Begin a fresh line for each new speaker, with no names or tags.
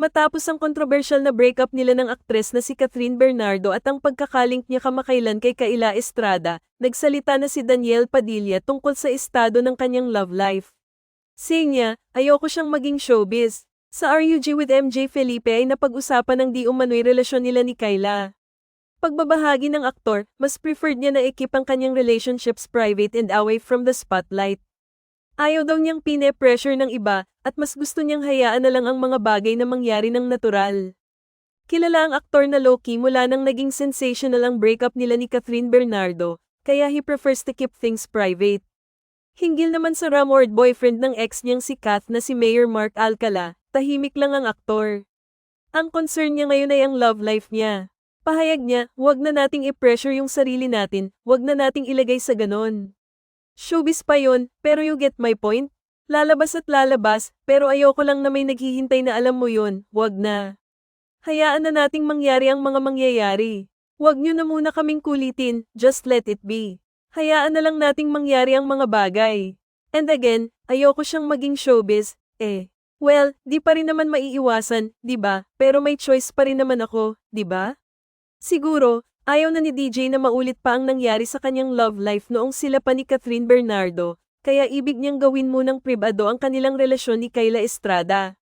Matapos ang kontrobersyal na breakup nila ng aktres na si Catherine Bernardo at ang pagkakalink niya kamakailan kay Kaila Estrada, nagsalita na si Daniel Padilla tungkol sa estado ng kanyang love life. Say niya, ayoko siyang maging showbiz. Sa RUG with MJ Felipe ay napag-usapan ng di umano'y relasyon nila ni Kayla. Pagbabahagi ng aktor, mas preferred niya na ekip ang kanyang relationships private and away from the spotlight. Ayaw daw niyang pine-pressure ng iba, at mas gusto niyang hayaan na lang ang mga bagay na mangyari ng natural. Kilala ang aktor na Loki mula nang naging sensational ang breakup nila ni Catherine Bernardo, kaya he prefers to keep things private. Hinggil naman sa rumored boyfriend ng ex niyang si Kath na si Mayor Mark Alcala, tahimik lang ang aktor. Ang concern niya ngayon ay ang love life niya. Pahayag niya, huwag na nating i-pressure yung sarili natin, huwag na nating ilagay sa ganon. Showbiz pa yon, pero you get my point? Lalabas at lalabas, pero ayoko lang na may naghihintay na alam mo yon, wag na. Hayaan na nating mangyari ang mga mangyayari. Huwag nyo na muna kaming kulitin, just let it be. Hayaan na lang nating mangyari ang mga bagay. And again, ayoko siyang maging showbiz, eh. Well, di pa rin naman maiiwasan, di ba? Pero may choice pa rin naman ako, di ba? Siguro, ayaw na ni DJ na maulit pa ang nangyari sa kanyang love life noong sila pa ni Catherine Bernardo, kaya ibig niyang gawin munang pribado ang kanilang relasyon ni Kayla Estrada.